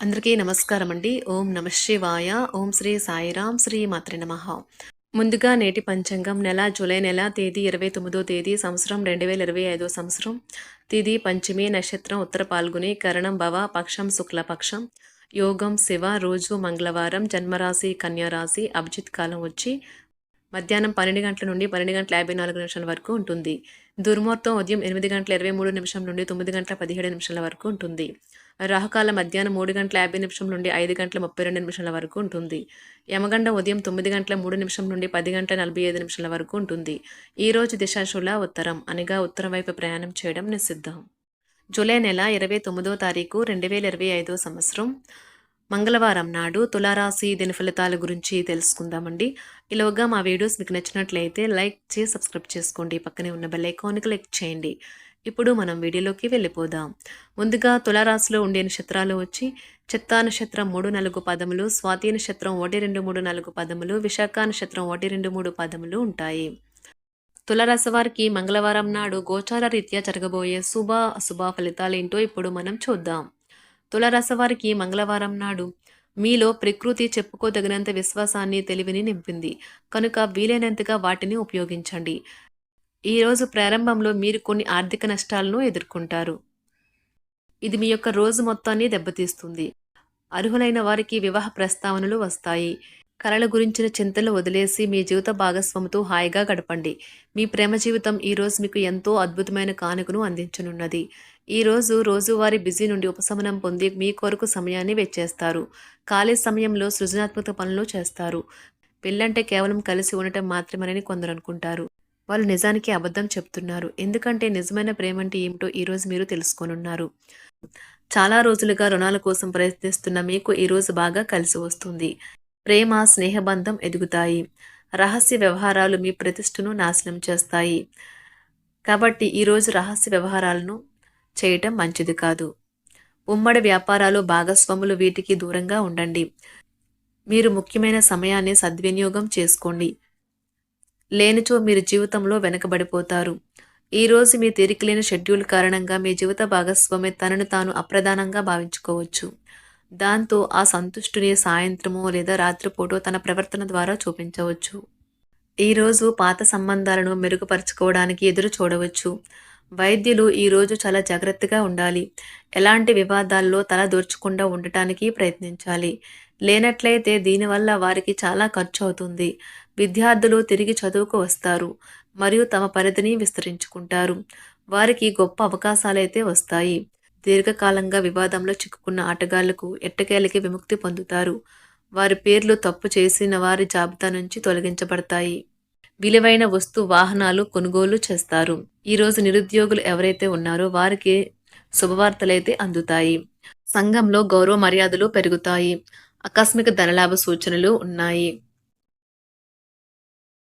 అందరికీ నమస్కారం అండి ఓం నమ శివాయ. ఓం శ్రీ సాయిరాం. శ్రీ మాత్రి నమ. ముందుగా నేటి పంచాంగం నెల జూలై నెల తేదీ ఇరవై తొమ్మిదో తేదీ సంవత్సరం రెండు వేల ఇరవై ఐదో సంవత్సరం. తేదీ పంచమి నక్షత్రం ఉత్తర పాల్గొని కరణం భవ పక్షం శుక్లపక్షం యోగం శివ రోజు మంగళవారం జన్మరాశి కన్యారాశి అభిజిత్ కాలం వచ్చి మధ్యాహ్నం పన్నెండు గంటల నుండి పన్నెండు గంటల యాభై నాలుగు నిమిషాల వరకు ఉంటుంది. దుర్ముహూర్తం ఉదయం ఎనిమిది గంటల ఇరవై మూడు నిమిషం నుండి తొమ్మిది గంటల పదిహేడు నిమిషాల వరకు ఉంటుంది. రాహుకాల మధ్యాహ్నం మూడు గంటల యాభై నిమిషం నుండి ఐదు గంటల ముప్పై రెండు నిమిషాల వరకు ఉంటుంది. యమగండ ఉదయం తొమ్మిది గంటల మూడు నిమిషం నుండి పది గంటల నలభై ఐదు నిమిషాల వరకు ఉంటుంది. ఈ రోజు దిశాశుల ఉత్తరం. అనగా ఉత్తరం వైపు ప్రయాణం చేయడం నిషిద్ధం. జూలై నెల ఇరవై తొమ్మిదో తారీఖు రెండు వేల ఇరవై ఐదో సంవత్సరం. మంగళవారం నాడు తులారాశి దిన ఫలితాల గురించి తెలుసుకుందామండి. ఇలాగా మా వీడియోస్ మీకు నచ్చినట్లయితే లైక్ చేసి సబ్స్క్రైబ్ చేసుకోండి. పక్కనే ఉన్న బెల్ ఐకాన్ క్లిక్ చేయండి. ఇప్పుడు మనం వీడియోలోకి వెళ్ళిపోదాం. ముందుగా తులారాశిలో ఉండే నక్షత్రాలు వచ్చి చిత్తా నక్షత్రం మూడు నాలుగు పదములు స్వాతి నక్షత్రం ఒకటి రెండు మూడు నాలుగు పదములు విశాఖ నక్షత్రం ఒకటి రెండు మూడు పదములు ఉంటాయి. తులారాశి వారికి మంగళవారం నాడు గోచార రీత్యా జరగబోయే శుభ అశుభ ఫలితాలు ఏంటో ఇప్పుడు మనం చూద్దాం. తులారాశి వారికి మంగళవారం నాడు మీలో ప్రకృతి చెప్పుకోదగినంత విశ్వాసాన్ని తెలివిని నింపింది. కనుక వీలైనంతగా వాటిని ఉపయోగించండి. ఈరోజు ప్రారంభంలో మీరు కొన్ని ఆర్థిక నష్టాలను ఎదుర్కొంటారు. ఇది మీ యొక్క రోజు మొత్తాన్ని దెబ్బతీస్తుంది. అర్హులైన వారికి వివాహ ప్రస్తావనలు వస్తాయి. కళల గురించిన చింతలు వదిలేసి మీ జీవిత భాగస్వామితో హాయిగా గడపండి. మీ ప్రేమ జీవితం ఈ రోజు మీకు ఎంతో అద్భుతమైన కానుకను అందించనున్నది. ఈ రోజు రోజువారీ బిజీ నుండి ఉపశమనం పొంది మీ కొరకు సమయాన్ని వెచ్చేస్తారు. ఖాళీ సమయంలో సృజనాత్మక పనులు చేస్తారు. పెళ్ళంటే కేవలం కలిసి ఉండటం మాత్రమేనని కొందరు అనుకుంటారు వాళ్ళు నిజానికి అబద్ధం చెప్తున్నారు. ఎందుకంటే నిజమైన ప్రేమ అంటే ఏమిటో ఈరోజు మీరు తెలుసుకోనున్నారు. చాలా రోజులుగా రుణాల కోసం ప్రయత్నిస్తున్న మీకు ఈరోజు బాగా కలిసి వస్తుంది. ప్రేమ స్నేహబంధం ఎదుగుతాయి. రహస్య వ్యవహారాలు మీ ప్రతిష్టను నాశనం చేస్తాయి. కాబట్టి ఈరోజు రహస్య వ్యవహారాలను చేయటం మంచిది కాదు. ఉమ్మడి వ్యాపారాలు భాగస్వాములు వీటికి దూరంగా ఉండండి. మీరు ముఖ్యమైన సమయాన్ని సద్వినియోగం చేసుకోండి. లేనిచో మీరు జీవితంలో వెనకబడిపోతారు. ఈరోజు మీ తీరికలేని షెడ్యూల్ కారణంగా మీ జీవిత భాగస్వామి తనను తాను అప్రధానంగా భావించుకోవచ్చు. దాంతో ఆ సంతుష్టుని సాయంత్రమో లేదా రాత్రిపూటో తన ప్రవర్తన ద్వారా చూపించవచ్చు. ఈరోజు పాత సంబంధాలను మెరుగుపరచుకోవడానికి ఎదురు చూడవచ్చు. వైద్యులు ఈరోజు చాలా జాగ్రత్తగా ఉండాలి. ఎలాంటి వివాదాల్లో తల దూర్చకుండా ఉండటానికి ప్రయత్నించాలి. లేనట్లయితే దీనివల్ల వారికి చాలా ఖర్చు అవుతుంది. విద్యార్థులు తిరిగి చదువుకు వస్తారు మరియు తమ పరిధిని విస్తరించుకుంటారు. వారికి గొప్ప అవకాశాలైతే వస్తాయి. దీర్ఘకాలంగా వివాదంలో చిక్కుకున్న ఆటగాళ్ళకు ఎట్టకేలకి విముక్తి పొందుతారు. వారి పేర్లు తప్పు చేసిన వారి జాబితా నుంచి తొలగించబడతాయి. విలువైన వస్తు వాహనాలు కొనుగోలు చేస్తారు. ఈరోజు నిరుద్యోగులు ఎవరైతే ఉన్నారో వారికి శుభవార్తలైతే అందుతాయి. సంఘంలో గౌరవ మర్యాదలు పెరుగుతాయి. ఆకస్మిక ధనలాభ సూచనలు ఉన్నాయి.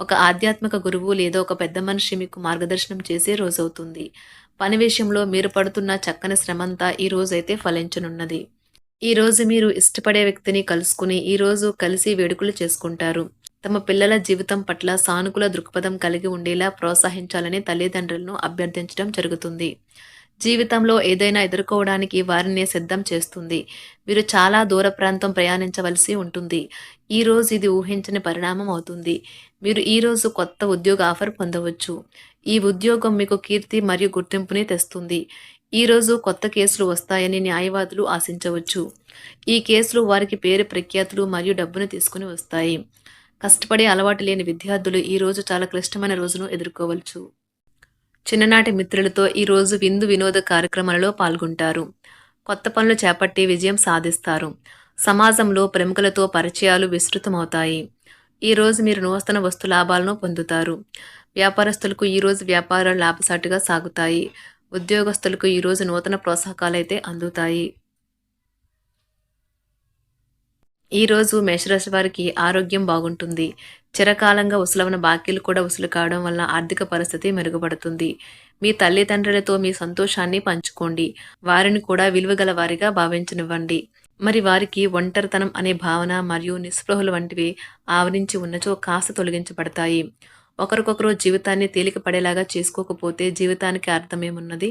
ఒక ఆధ్యాత్మిక గురువు లేదా ఒక పెద్ద మనిషి మీకు మార్గదర్శనం చేసే రోజవుతుంది. పని విషయంలో మీరు పడుతున్న చక్కని శ్రమంతా ఈ రోజైతే ఫలించనున్నది. ఈ రోజు మీరు ఇష్టపడే వ్యక్తిని కలుసుకుని ఈ రోజు కలిసి వేడుకలు చేసుకుంటారు. తమ పిల్లల జీవితం పట్ల సానుకూల దృక్పథం కలిగి ఉండేలా ప్రోత్సహించాలని తల్లిదండ్రులను అభ్యర్థించడం జరుగుతుంది. జీవితంలో ఏదైనా ఎదుర్కోవడానికి వారిని సిద్ధం చేస్తుంది. మీరు చాలా దూర ప్రాంతం ప్రయాణించవలసి ఉంటుంది. ఈ రోజు ఇది ఊహించని పరిణామం అవుతుంది. మీరు ఈ రోజు కొత్త ఉద్యోగ ఆఫర్ పొందవచ్చు. ఈ ఉద్యోగం మీకు కీర్తి మరియు గుర్తింపుని తెస్తుంది. ఈ రోజు కొత్త కేసులు వస్తాయని న్యాయవాదులు ఆశించవచ్చు. ఈ కేసులు వారికి పేరు ప్రఖ్యాతులు మరియు డబ్బును తీసుకుని వస్తాయి. కష్టపడే అలవాటు లేని విద్యార్థులు ఈ రోజు చాలా క్లిష్టమైన రోజును ఎదుర్కోవచ్చు. చిన్ననాటి మిత్రులతో ఈరోజు విందు వినోద కార్యక్రమాలలో పాల్గొంటారు. కొత్త పనులు చేపట్టి విజయం సాధిస్తారు. సమాజంలో ప్రముఖులతో పరిచయాలు విస్తృతమవుతాయి. ఈ రోజు మీరు నూతన వస్తు లాభాలను పొందుతారు. వ్యాపారస్తులకు ఈ రోజు వ్యాపారాలు లాభసాటిగా సాగుతాయి. ఉద్యోగస్తులకు ఈ రోజు నూతన ప్రోత్సాహకాలు అయితే అందుతాయి. ఈ రోజు మేషరాశి వారికి ఆరోగ్యం బాగుంటుంది. చిరకాలంగా ఉసలవన బాకీలు కూడా ఉసులు కావడం వల్ల ఆర్థిక పరిస్థితి మెరుగుపడుతుంది. మీ తల్లిదండ్రులతో మీ సంతోషాన్ని పంచుకోండి. వారిని కూడా విలువగల వారిగా భావించనివ్వండి. మరి వారికి ఒంటరితనం అనే భావన మరియు నిస్పృహలు వంటివి ఆవరించి ఉన్నచో కాస్త తొలగించబడతాయి. ఒకరికొకరు జీవితాన్ని తేలిక పడేలాగా చేసుకోకపోతే జీవితానికి అర్థమేమున్నది?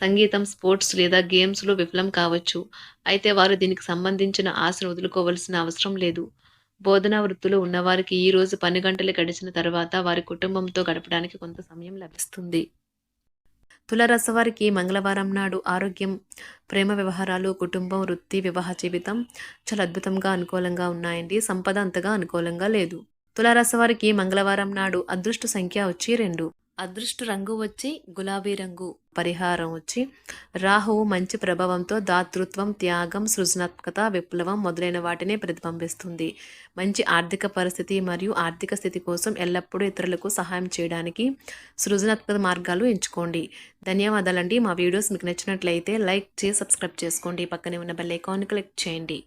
సంగీతం స్పోర్ట్స్ లేదా గేమ్స్లో విఫలం కావచ్చు. అయితే వారు దీనికి సంబంధించిన ఆశను వదులుకోవలసిన అవసరం లేదు. బోధనా వృత్తిలో ఉన్నవారికి ఈ రోజు పని గంటలు గడిచిన తర్వాత వారి కుటుంబంతో గడపడానికి కొంత సమయం లభిస్తుంది. తులరస వారికి మంగళవారం నాడు ఆరోగ్యం ప్రేమ వ్యవహారాలు కుటుంబం వృత్తి వివాహ జీవితం చాలా అద్భుతంగా అనుకూలంగా ఉన్నాయండి. సంపద అంతగా అనుకూలంగా లేదు. తులారస వారికి మంగళవారం నాడు అదృష్ట సంఖ్య వచ్చి రెండు. అదృష్ట రంగు వచ్చి గులాబీ రంగు పరిహారం వచ్చి రాహువు మంచి ప్రభావంతో దాతృత్వం త్యాగం సృజనాత్మకత విప్లవం మొదలైన వాటిని ప్రతిబింబిస్తుంది. మంచి ఆర్థిక పరిస్థితి మరియు ఆర్థిక స్థితి కోసం ఎల్లప్పుడూ ఇతరులకు సహాయం చేయడానికి సృజనాత్మక మార్గాలు ఎంచుకోండి. ధన్యవాదాలండి. మా వీడియోస్ మీకు నచ్చినట్లయితే లైక్ చేసి సబ్స్క్రైబ్ చేసుకోండి. పక్కనే ఉన్న బెల్ ఐకాన్ క్లిక్ చేయండి.